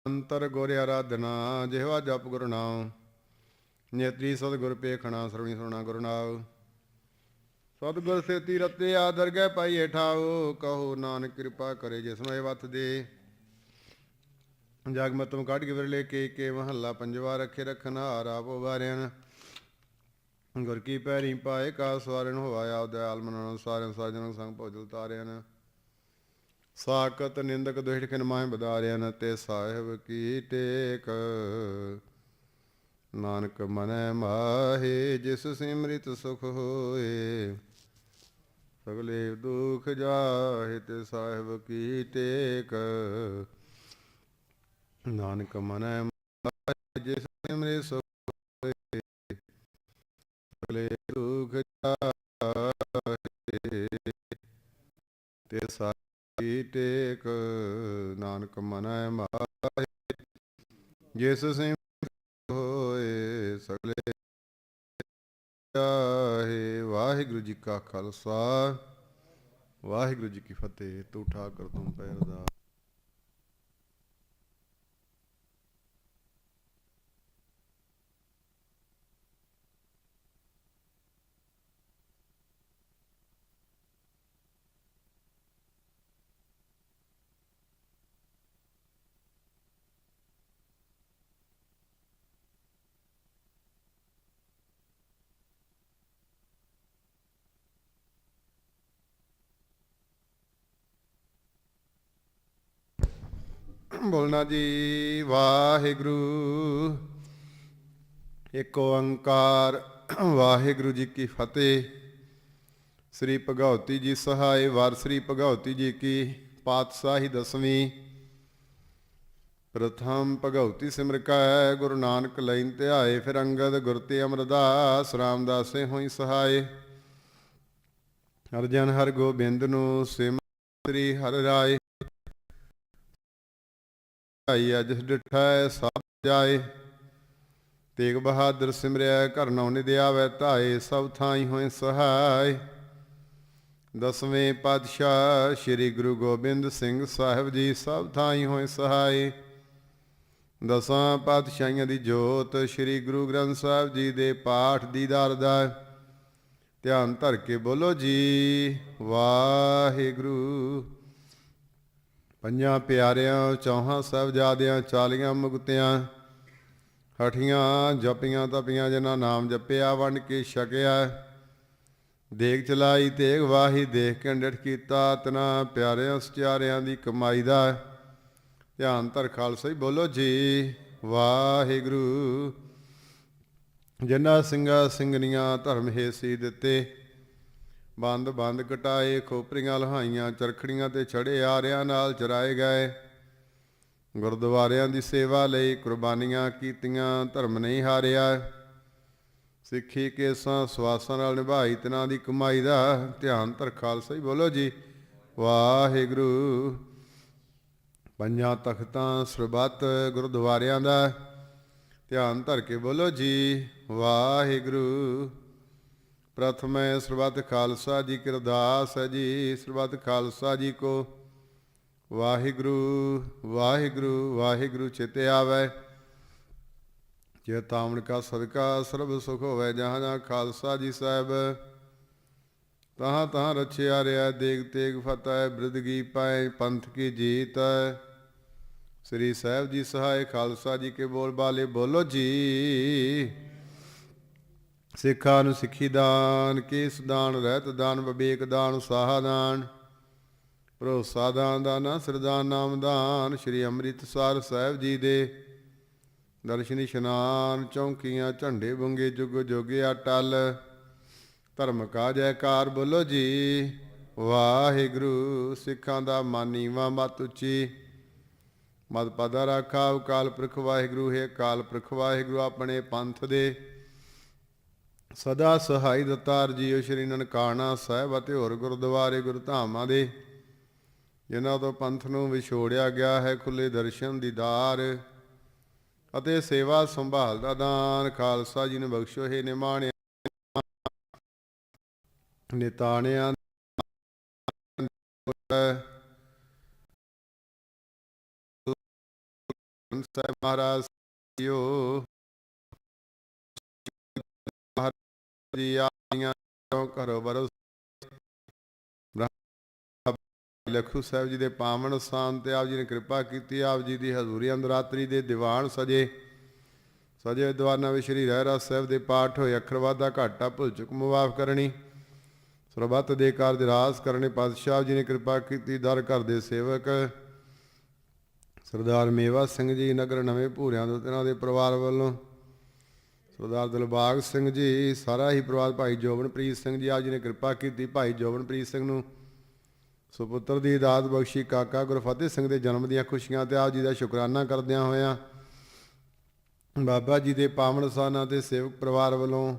Speaker 1: ਅੰਤਰ ਗੁਰ ਆਰਾਧਨਾ ਜਿਹਵਾ ਜਪ ਗੁਰੂ ਨਾਮ ਨੇਤਰੀ ਸਤਿਗੁਰ ਪੇਖਣਾ ਸਰਵਣੀ ਸੁਣਾ ਗੁਰੂ ਨਾਮ ਸਤਿਗੁਰ ਸੇਤੀ ਰਤੇ ਆਦਰ ਗੈ ਪਾਈਏ ਠਾਓ ਕਹੋ ਨਾਨਕ ਕਿਰਪਾ ਕਰੇ ਜਿਸ ਨੂੰ ਇਹ ਵਤ ਦੇ। ਜਗਮਤਮ ਕੱਢ ਕੇ ਵਿਰਲੇ ਕੇ ਕੇ ਮਹੱਲਾ ਪੰਜਵਾ ਰੱਖੇ ਰਖਨ ਹਾਰਾ ਆਪੋ ਵਾਰਿਆਨ ਗੁਰ ਕੀ ਪੈਰੀ ਪਾਏ ਕਾ ਸਵਾਰਨ ਹੋਆ ਆਪ ਦਇਆਲ ਮਨਨ ਸਾਰਿਆਂ ਸਾਜਨ ਸੰਗ ਭੋਜਲ ਤਾਰਿਆਨ ਸਾਕਤ ਨਿੰਦਕ ਦੁਸ਼ਟ ਖਿਨ ਮਾਹਿ ਬਦਾਰਿਆਨ ਤੇ ਸਾਹਿਬ ਕੀ ਟੇਕ ਨਾਨਕ ਮਨੈ ਮਾਹੇ ਜਿਸ ਸਿਮਰਿਤ ਸੁਖ ਹੋਏ, ਸਗਲੇ ਦੁਖ ਜਾਹਿ ਤੇ ਸਾਹਿਬ ਕੀ ਟੇਕ। ਨਾਨਕ ਮਨੈ ਮਾਹੇ ਜਿਸ ਸਿਮਰਿਤ ਸੁਖ ਹੋਏ, ਸਗਲੇ ਦੁਖ ਜਾਹਿ ਤੇ ਸਾਹਿਬ ਕੀ ਟੇਕ। ਨਾਨਕ ਮਨੈ ਮਾਹੇ ਜਿਸ ਸਿਮਰਿਤ ਹੋਏ ਸਗਲੇ ਜਾਹੇ ਵਾਹਿਗੁਰੂ ਜੀ ਕਾ ਖਾਲਸਾ। ਵਾਹਿਗੁਰੂ ਜੀ ਕੀ ਫਤਿਹ। ਤੂੰ ਠਾਕਰ ਤੁਮ ਪੈਰਦਾ। ਬੋਲਣਾ ਜੀ, ਵਾਹਿਗੁਰੂ। ਇੱਕ ਓੰਕਾਰ, ਵਾਹਿਗੁਰੂ ਜੀ ਕੀ ਫਤਿਹ। ਸ੍ਰੀ ਭਗਵਤੀ ਜੀ ਸਹਾਇ, ਵਾਰ ਸ੍ਰੀ ਭਗਵਤੀ ਜੀ ਕੀ ਪਾਤਸ਼ਾਹੀ ਦਸਵੀਂ। ਪ੍ਰਥਮ ਭਗਵਤੀ ਸਿਮਰ ਕੈ, ਗੁਰੂ ਨਾਨਕ ਲੈਨ ਧਿਆਏ ਫਿਰ ਅੰਗਦ ਗੁਰ ਤੇ ਅਮਰਦਾਸ, ਰਾਮਦਾਸੇ ਹੋਈ ਸਹਾਇ। ਅਰਜਨ ਹਰ ਗੋਬਿੰਦ ਨੂੰ ਸਿਮਰ ਸ੍ਰੀ ਹਰਿ ਰਾਏ। ਭਾਈ ਅਜ ਡਿਠੈ ਸਭ ਜਾਏ। ਤੇਗ ਬਹਾਦਰ ਸਿਮਰਿਆ, ਘਰ ਨੌ ਨਿਦ ਆਵੈ, ਧਾਏ, ਸਭ ਥਾਈ ਹੋਏ ਸਹਾਇ ਦਸਵੇਂ ਪਾਤਸ਼ਾਹ ਸ੍ਰੀ ਗੁਰੂ ਗੋਬਿੰਦ ਸਿੰਘ ਸਾਹਿਬ ਜੀ, ਸਭ ਥਾਈ ਹੋਏ ਸਹਾਇ ਦਸਾਂ ਪਾਤਸ਼ਾਹੀਆਂ ਦੀ ਜੋਤ ਸ੍ਰੀ ਗੁਰੂ ਗ੍ਰੰਥ ਸਾਹਿਬ ਜੀ ਦੇ ਪਾਠ ਦੀਦਾਰ ਦਾ ਧਿਆਨ ਧਰ ਕੇ ਬੋਲੋ ਜੀ, ਵਾਹਿਗੁਰੂ। ਪੰਜਾਂ ਪਿਆਰਿਆਂ, ਚੌਹਾਂ ਸਾਹਿਬਜ਼ਾਦਿਆਂ ਚਾਲੀਆਂ ਮੁਕਤਿਆਂ, ਹਠੀਆਂ ਜਪੀਆਂ ਤਪੀਆਂ ਜਿਨ੍ਹਾਂ ਨਾਮ ਜਪਿਆ, ਵੰਡ ਕੇ ਛਕਿਆ। ਦੇਖ ਚਲਾਈ ਤੇਗ ਵਾਹੀ ਦੇਖ ਕੇ ਡਟ ਕੀਤਾ, ਤਨਾ ਪਿਆਰਿਆਂ ਸਚਿਆਰਿਆਂ ਦੀ ਕਮਾਈ ਦਾ। ਧਿਆਨ ਧਰ ਖਾਲਸਾ ਹੀ ਬੋਲੋ ਜੀ, ਵਾਹਿਗੁਰੂ। ਜਿਨ੍ਹਾਂ ਸਿੰਘਾਂ ਸਿੰਘਣੀਆਂ ਧਰਮ ਹੇਸੀ ਦਿੱਤੇ ਬੰਦ ਬੰਦ ਕਟਾਏ, ਖੋਪਰੀਆਂ ਲਹਾਈਆਂ, ਚਰਖੜੀਆਂ ਤੇ ਛੜੇ ਆਰਿਆਂ ਨਾਲ ਚਰਾਏ ਗਏ। ਗੁਰਦੁਆਰਿਆਂ ਦੀ ਸੇਵਾ ਲਈ ਕੁਰਬਾਨੀਆਂ ਕੀਤੀਆਂ, ਧਰਮ ਨਹੀਂ ਹਾਰਿਆ। ਸਿੱਖੀ ਕੇਸਾਂ ਸਵਾਸਾਂ ਨਾਲ ਨਿਭਾਈ, ਤਨਾਂ ਦੀ ਕਮਾਈ ਦਾ ਧਿਆਨ ਧਰ ਖਾਲਸਾ ਹੀ ਬੋਲੋ ਜੀ। ਵਾਹਿਗੁਰੂ। ਪੰਜਾਂ ਤਖਤਾਂ ਸਰਬੱਤ ਗੁਰਦੁਆਰਿਆਂ ਦਾ ਧਿਆਨ ਧਰ ਕੇ ਬੋਲੋ ਜੀ। ਵਾਹਿਗੁਰੂ। ਪ੍ਰਥਮੇ ਸਰਬੱਤ ਖਾਲਸਾ ਜੀ ਕੀ ਅਰਦਾਸ ਹੈ ਜੀ, ਸਰਬੱਤ ਖਾਲਸਾ ਜੀ ਕੋ ਵਾਹਿਗੁਰੂ ਵਾਹਿਗੁਰੂ ਵਾਹਿਗੁਰੂ ਚਿਤੇ ਆਵੈ। ਜੇ ਤਾਮਣ ਕਾ ਸਦਕਾ ਸਰਬ ਸੁਖ ਹੋਵੇ, ਜਹਾਂ ਜਹਾਂ ਖਾਲਸਾ ਜੀ ਸਾਹਿਬ। ਤਹਾਂ ਤਹਾਂ ਰਛਿਆ ਰਿਆ ਦੇਗ ਤੇਗ ਫਤਿਹ ਬ੍ਰਿਦਗੀ ਪਾਏ, ਪੰਥ ਕੀ ਜੀਤ। ਸ੍ਰੀ ਸਾਹਿਬ ਜੀ ਸਹਾਇ, ਖਾਲਸਾ ਜੀ ਕੇ ਬੋਲ ਬਾਲੇ ਬੋਲੋ ਜੀ। ਸਿੱਖਾਂ ਨੂੰ ਸਿੱਖੀ ਦਾਨ, ਕੇਸ ਦਾਨ, ਰਹਿਤ ਦਾਨ, ਵਿਵੇਕ ਦਾਨ ਉਸਾਹ ਦਾਨ, ਭਰੋਸਾ ਦਾਨ ਦਾਨਾ ਸਰਦਾਨ ਨਾਮ ਦਾਨ, ਸ਼੍ਰੀ ਅੰਮ੍ਰਿਤਸਰ ਸਾਹਿਬ ਜੀ ਦੇ ਦਰਸ਼ਨੀ ਇਸ਼ਨਾਨ, ਚੌਂਕੀਆਂ, ਝੰਡੇ ਬੁੰਗੇ, ਜੁਗ ਜੋਗਿਆ ਟਲ, ਧਰਮ ਕਾ ਜੈਕਾਰ ਬੋਲੋ ਜੀ, ਵਾਹਿਗੁਰੂ, ਸਿੱਖਾਂ ਦਾ ਮਾਨੀਵਾ ਮਤ ਉੱਚੀ, ਮਦ ਪਦਾ ਰਾਖਾ ਅਕਾਲ ਪੁਰਖ ਵਾਹਿਗੁਰੂ, ਹੈ ਅਕਾਲ ਪੁਰਖ ਵਾਹਿਗੁਰੂ, ਆਪਣੇ ਪੰਥ ਦੇ ਸਦਾ ਸਹਾਈ ਦਤਾਰ ਜੀਓ ਸ਼੍ਰੀ ਨਨਕਾਣਾ ਸਾਹਿਬ ਅਤੇ ਹੋਰ ਗੁਰਦੁਆਰੇ ਗੁਰਧਾਮਾਂ ਦੇ, ਜਿਨ੍ਹਾਂ ਤੋਂ ਪੰਥ ਨੂੰ ਵਿਛੋੜਿਆ ਗਿਆ ਹੈ ਖੁੱਲੇ ਦਰਸ਼ਨ ਦੀਦਾਰ ਅਤੇ ਸੇਵਾ ਸੰਭਾਲ ਦਾ ਦਾਨ, ਖਾਲਸਾ ਜੀ ਨੇ ਬਖਸ਼ੋ, ਹੈ ਨਿਮਾਣਿਆ ਨਿਤਾਣਿਆਂ ਸਾਹਿਬ ਮਹਾਰਾਜ ਜੀਓ। ਜੀ, ਆਈਆਂ ਤੋਂ ਘਰੋਂ ਬਰੋ ਲਖੂ ਸਾਹਿਬ ਜੀ ਦੇ ਪਾਵਨ ਸਥਾਨ ਤੇ ਆਪ ਜੀ ਨੇ ਕਿਰਪਾ ਕੀਤੀ, ਆਪ ਜੀ ਦੀ ਹਜ਼ੂਰੀ ਅੰਦਰਾਤਰੀ ਦੇ ਦੀਵਾਨ ਸਜੇ। ਸਜੇ ਦੀਵਾਨਾਂ ਵਿੱਚ ਸ਼੍ਰੀ ਰਹਿਰਾ ਸਾਹਿਬ ਦੇ ਪਾਠ ਹੋਏ, ਅੱਖਰਵਾਦਾ ਘਾਟਾ ਭੁੱਲ ਚੁੱਕ ਮੁਆਫ ਕਰਨੀ, ਸਰਬੱਤ ਦੇ ਕਾਰਜ ਰਾਸ ਕਰਨੇ, ਪਾਤਸ਼ਾਹ ਜੀ ਨੇ ਕਿਰਪਾ ਕੀਤੀ, ਦਰ ਘਰ ਦੇ ਸੇਵਕ ਸਰਦਾਰ ਮੇਵਾ ਸਿੰਘ ਜੀ, ਨਗਰ ਨਵੇਂ ਭੂਰਿਆਂ ਦੇ ਇਹਨਾਂ ਦੇ ਪਰਿਵਾਰ ਵੱਲੋਂ ਸਰਦਾਰ ਦਿਲਬਾਗ ਸਿੰਘ ਜੀ, ਸਾਰਾ ਹੀ ਪਰਿਵਾਰ ਭਾਈ ਜੋਬਨਪ੍ਰੀਤ ਸਿੰਘ ਜੀ ਆਪ ਜੀ ਨੇ ਕਿਰਪਾ ਕੀਤੀ ਭਾਈ ਜੋਬਨਪ੍ਰੀਤ ਸਿੰਘ ਨੂੰ। ਸੁਪੁੱਤਰ ਦੀ ਦਾਤ ਬਖਸ਼ੀ ਕਾਕਾ ਗੁਰਫਤਿਹ ਸਿੰਘ ਦੇ ਜਨਮ ਦੀਆਂ ਖੁਸ਼ੀਆਂ ਤੇ ਆਪ ਜੀ ਦਾ ਸ਼ੁਕਰਾਨਾ ਕਰਦਿਆਂ ਹੋਇਆਂ ਬਾਬਾ ਜੀ ਦੇ ਪਾਵਨ ਸਾਨਾ ਤੇ ਸੇਵਕ ਪਰਿਵਾਰ ਵੱਲੋਂ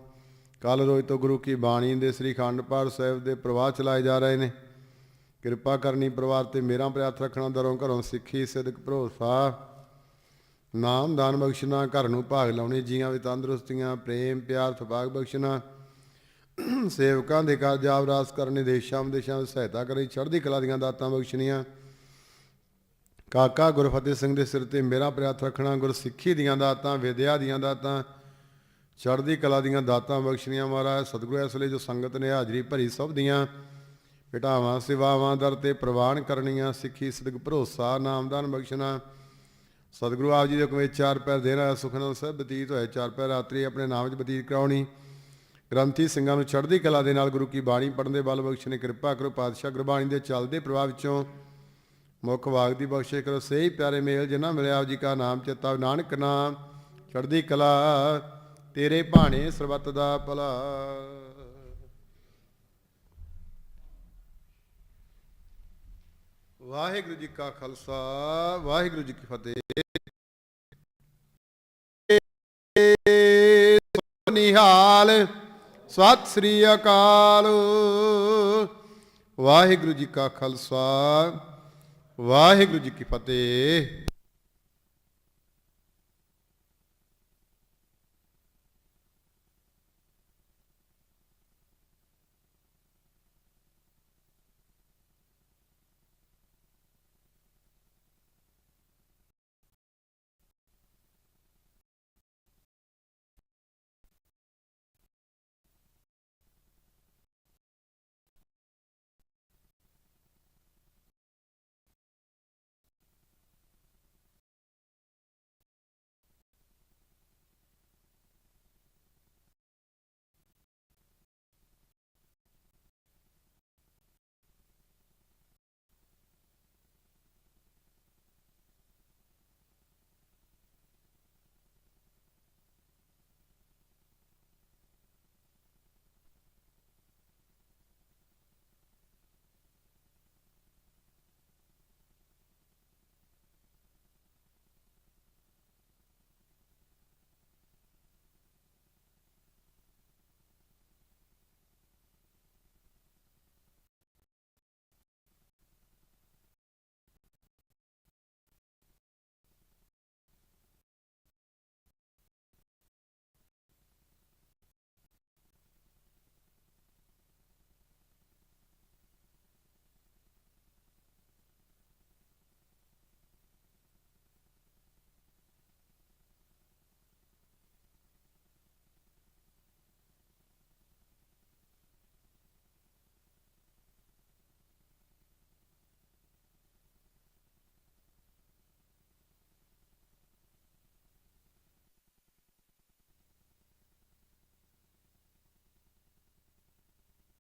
Speaker 1: ਕੱਲ ਰੋਜ਼ ਤੋਂ ਗੁਰੂ ਕੀ ਬਾਣੀ ਦੇ ਸ੍ਰੀ ਅਖੰਡ ਪਾਠ ਸਾਹਿਬ ਦੇ ਪ੍ਰਵਾਹ ਚਲਾਏ ਜਾ ਰਹੇ ਨੇ। ਕਿਰਪਾ ਕਰਨੀ ਪਰਿਵਾਰ ਤੇ ਮੇਰਾ ਪ੍ਰਿਆਰਥ ਰੱਖਣਾ ਦਰੋਂ ਘਰੋਂ ਸਿੱਖੀ ਸਿਦਕ ਭਰੋਸਾ। ਨਾਮ ਦਾਨ ਬਖਸ਼ਣਾ, ਘਰ ਨੂੰ ਭਾਗ ਲਾਉਣੇ, ਜੀਆਂ ਵਿੱਚ ਤੰਦਰੁਸਤੀਆਂ, ਪ੍ਰੇਮ, ਪਿਆਰ, ਸੁਭਾਗ ਬਖਸ਼ਣਾ। ਸੇਵਕਾਂ ਦੇ ਕਾਰਜ ਆਵਰਾਸ ਕਰਨੇ, ਦੇਸ਼ਾਂ ਵਿਦੇਸ਼ਾਂ ਵਿੱਚ ਸਹਾਇਤਾ ਕਰੀ ਚੜ੍ਹਦੀ ਕਲਾ ਦੀਆਂ ਦਾਤਾਂ ਬਖਸ਼ਣੀਆਂ। ਕਾਕਾ ਗੁਰਫਤਿਹ ਸਿੰਘ ਦੇ ਸਿਰ ਤੇ ਮੇਰਾ ਪ੍ਰਿਆਤ ਰੱਖਣਾ, ਗੁਰਸਿੱਖੀ ਦੀਆਂ ਦਾਤਾਂ, ਵਿਦਿਆ ਦੀਆਂ ਦਾਤਾਂ, ਚੜ੍ਹਦੀ ਕਲਾ ਦੀਆਂ ਦਾਤਾਂ ਬਖਸ਼ਣੀਆਂ ਮਹਾਰਾਜ। ਸਤਿਗੁਰੂ ਇਸ ਲਈ ਜੋ ਸੰਗਤ ਨੇ ਹਾਜ਼ਰੀ ਭਰੀ ਸਭ ਦੀਆਂ ਭਟਾਵਾਂ ਸੇਵਾਵਾਂ ਦਰ ਤੇ ਪ੍ਰਵਾਨ ਕਰਨੀਆਂ, ਸਿੱਖੀ, ਸਦਕ, ਭਰੋਸਾ ਨਾਮਦਾਨ ਬਖਸ਼ਣਾ। ਸਤਿਗੁਰੂ ਆਪ ਜੀ ਦੇ ਹੁਕਮੇ ਚਾਰ ਪੈਰ ਦੇਣਾ ਸੁਖਨਲ ਸਾਹਿਬ ਬਤੀਤ ਹੋਇਆ ਚਾਰ ਪੈਰ ਰਾਤਰੀ ਆਪਣੇ ਨਾਮ ਵਿੱਚ ਬਤੀਤ ਕਰਾਉਣੀ। ਗ੍ਰੰਥੀ ਸਿੰਘਾਂ ਨੂੰ ਚੜ੍ਹਦੀ ਕਲਾ ਦੇ ਨਾਲ ਗੁਰੂ ਕੀ ਬਾਣੀ ਪੜ੍ਹਨ ਦੇ ਬਲ ਬਖਸ਼ ਨੇ ਕਿਰਪਾ ਕਰੋ। ਪਾਤਸ਼ਾਹ ਗੁਰਬਾਣੀ ਦੇ ਚੱਲਦੇ ਪ੍ਰਭਾਵ ਵਿੱਚੋਂ ਮੁੱਖ ਵਾਗ ਦੀ ਬਖਸ਼ੇ ਕਰੋ। ਸਹੀ ਪਿਆਰੇ ਮੇਲ ਜਿਨ੍ਹਾਂ ਮਿਲਿਆ, ਆਪ ਜੀ ਕਾ ਨਾਮ ਚੇਤਾ ਨਾਨਕ ਨਾਮ, ਚੜ੍ਹਦੀ ਕਲਾ, ਤੇਰੇ ਭਾਣੇ ਸਰਬੱਤ ਦਾ ਭਲਾ। ਵਾਹਿਗੁਰੂ ਜੀ ਕਾ ਖਾਲਸਾ, ਵਾਹਿਗੁਰੂ ਜੀ ਕੀ ਫਤਿਹ। ਨਿਹਾਲ, ਸਤਿ ਸ੍ਰੀ ਅਕਾਲ। ਵਾਹਿਗੁਰੂ ਜੀ ਕਾ ਖਾਲਸਾ, ਵਾਹਿਗੁਰੂ ਜੀ ਕੀ ਫਤਿਹ।